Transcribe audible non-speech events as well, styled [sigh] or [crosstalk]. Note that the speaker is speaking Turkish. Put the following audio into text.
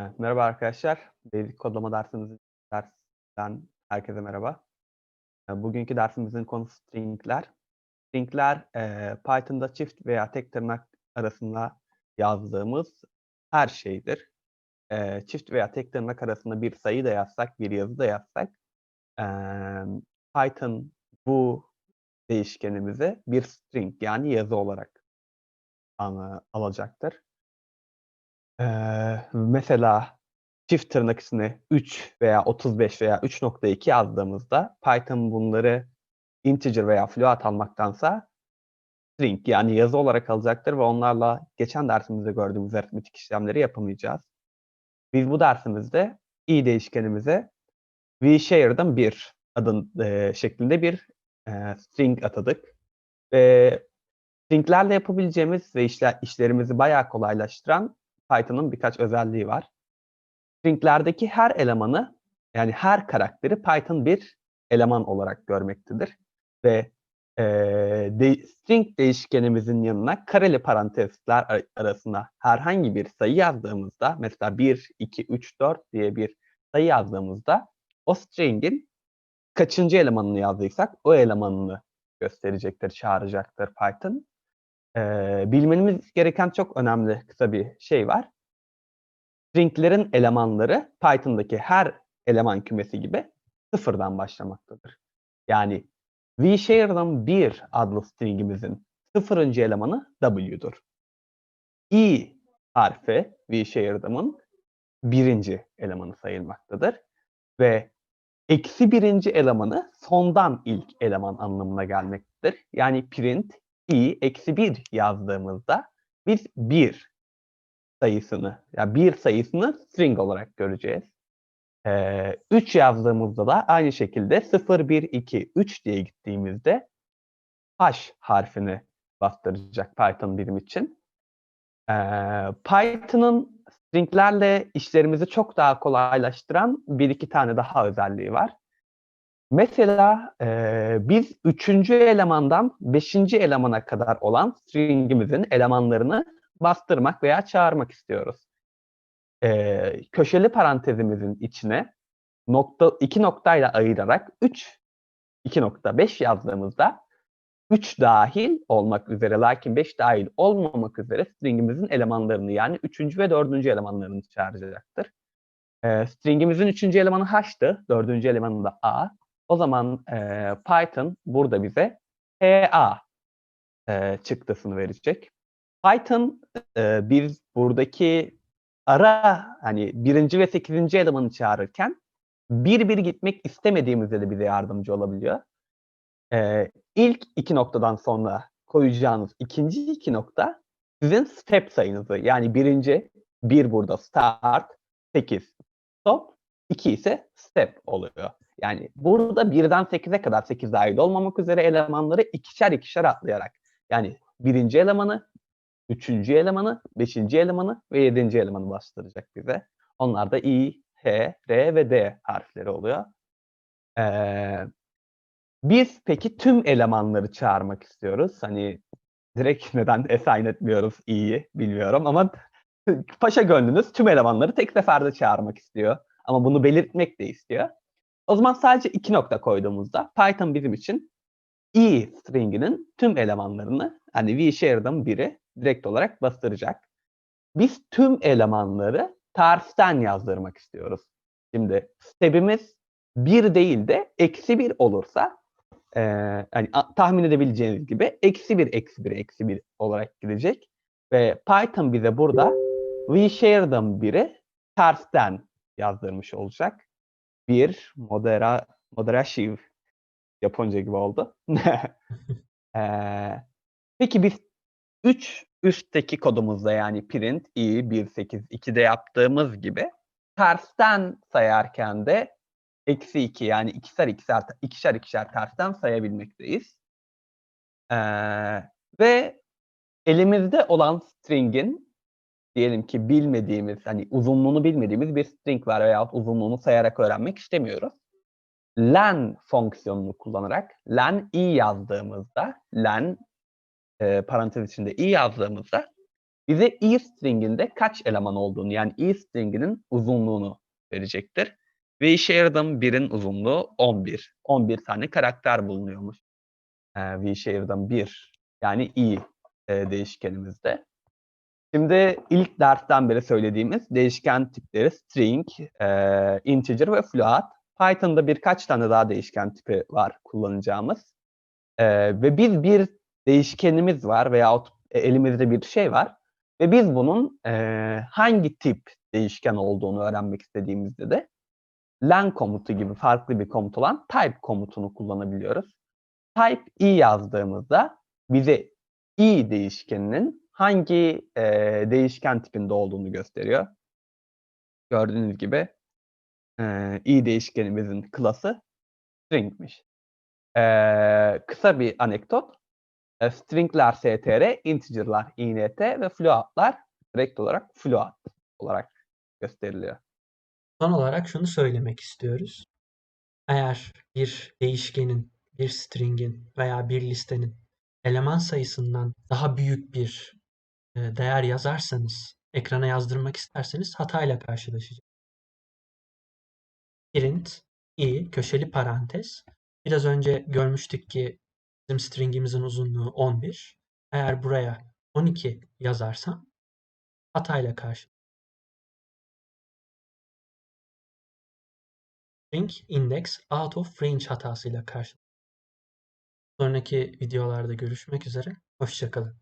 Evet, merhaba arkadaşlar. Basic kodlama dersimizin dersinden herkese merhaba. Eee, bugünkü dersimizin konusu string'ler. String'ler, eee, Python'da çift veya tek tırnak arasında yazdığımız her şeydir. Eee, çift veya tek tırnak arasında bir sayı da yazsak, bir yazı da yazsak, emm, Python bu değişkenimizi bir string yani yazı olarak alacaktır. Eee, mesela çift tırnak içine 3 veya 35 veya 3.2 yazdığımızda Python bunları integer veya float almaktansa string yani yazı olarak alacaktır ve onlarla geçen dersimizde gördüğümüz aritmetik işlemleri yapamayacağız. Biz bu dersimizde i değişkenimize vShared'ın 1 adın eee, şeklinde bir eee, string atadık ve string'lerle yapabileceğimiz ve işle işlerimizi bayağı kolaylaştıran Python'ın birkaç özelliği var. String'lerdeki her elemanı, yani her karakteri Python bir eleman olarak görmektedir ve eee, de string değişkenimizin yanına kareli parantezler ara arasına herhangi bir sayı yazdığımızda, mesela 1, 2, 3, 4 diye bir sayı yazdığımızda o string'in kaçıncı elemanını yazdıysak o elemanını gösterecektir, çağıracaktır Python. Eee, bilmemiz gereken çok önemli kısa bir şey var. String'lerin elemanları Python'daki her eleman kümesi gibi sıfırdan başlamaktadır. Yani vShared'ın 1 adlı string'imizin sıfırıncı elemanı W'dur. i harfi vShared'ımın birinci elemanı sayılmaktadır ve eksi birinci elemanı sondan ilk eleman anlamına gelmektedir. Yani print i eksi 1 yazdığımızda biz 1 sayısını, ya yani 1 sayısını string olarak göreceğiz. Eee, 3 yazdığımızda da aynı şekilde 0, 1, 2, 3 diye gittiğimizde h harfini bastıracak Python bizim için. Eee, Python'ın string'lerle işlerimizi çok daha kolaylaştıran bir iki tane daha özelliği var. Mesela eee, biz üçüncü elemandan beşinci elemana kadar olan string'imizin elemanlarını bastırmak veya çağırmak istiyoruz. Eee, köşeli parantezimizin içine nokta, iki noktayla ayırarak 3, 2.5 yazdığımızda 3 dahil olmak üzere lakin 5 dahil olmamak üzere string'imizin elemanlarını yani 3. ve 4. elemanlarını çağıracaktır. Eee, string'imizin 3. elemanı h'tı, 4. elemanı da a. O zaman eee, Python burada bize HA eee, çıktısını verecek. Python eee, biz buradaki ara hani birinci ve sekizinci elemanı çağırırken bir bir gitmek istemediğimizde de bize yardımcı olabiliyor. Eee, ilk iki noktadan sonra koyacağınız ikinci iki nokta sizin step sayınızı yani birinci bir burada start 8 stop 2 ise step oluyor. Yani burada birden 8'e kadar 8 dahil olmamak üzere elemanları ikişer ikişer atlayarak yani birinci elemanı, üçüncü elemanı, beşinci elemanı ve yedinci elemanı bastıracak bize. Onlar da I, H, R ve D harfleri oluyor. Eee, biz peki tüm elemanları çağırmak istiyoruz. Hani direkt [laughs] neden assign etmiyoruz i'yi bilmiyorum ama paşa gönlünüz tüm elemanları tek seferde çağırmak istiyor. Ama bunu belirtmek de istiyor. O zaman sadece iki nokta koyduğumuzda Python bizim için i string'inin tüm elemanlarını hani vShared'ın biri direkt olarak bastıracak. Biz tüm elemanları tersten yazdırmak istiyoruz. Şimdi step'imiz 1 değil de eksi 1 olursa e, hani tahmin edebileceğiniz gibi eksi 1 eksi 1 eksi 1 olarak gidecek. Ve Python bize burada vShared'ın biri tersten yazdırmış olacak. Bir modera moderative Japonca gibi oldu. [laughs] [laughs] Eee, peki biz 3 üstteki kodumuzda yani print i 182'de yaptığımız gibi tersten sayarken de eksi 2 yani ikişer ikişer, ikişer ikişer tersten sayabilmekteyiz. Eee, ve elimizde olan string'in diyelim ki bilmediğimiz hani uzunluğunu bilmediğimiz bir string var veya uzunluğunu sayarak öğrenmek istemiyoruz. len fonksiyonunu kullanarak len i yazdığımızda len e, parantez içinde i yazdığımızda bize i string'inde kaç eleman olduğunu yani i string'inin uzunluğunu verecektir. Ve işe yaradığım birin uzunluğu 11. 11 tane karakter bulunuyormuş. Ee, ve işe yaradığım 1 yani i e, değişkenimizde. Şimdi ilk dersten beri söylediğimiz değişken tipleri string, e, integer ve float. Python'da birkaç tane daha değişken tipi var kullanacağımız. E, ve biz bir değişkenimiz var veya elimizde bir şey var. Ve biz bunun e, hangi tip değişken olduğunu öğrenmek istediğimizde de len komutu gibi farklı bir komut olan type komutunu kullanabiliyoruz. Type i yazdığımızda bize i değişkeninin hangi e, değişken tipinde olduğunu gösteriyor. Gördüğünüz gibi e, i değişkenimizin klası stringmiş. E, kısa bir anekdot. E, stringler str, integer'lar int ve float'lar direkt olarak float olarak gösteriliyor. Son olarak şunu söylemek istiyoruz. Eğer bir değişkenin, bir string'in veya bir listenin eleman sayısından daha büyük bir değer yazarsanız, ekrana yazdırmak isterseniz hatayla karşılaşacaksınız. Print i köşeli parantez. Biraz önce görmüştük ki bizim string'imizin uzunluğu 11. Eğer buraya 12 yazarsam hatayla karşı. String index out of range hatasıyla karşı. Sonraki videolarda görüşmek üzere. Hoşçakalın.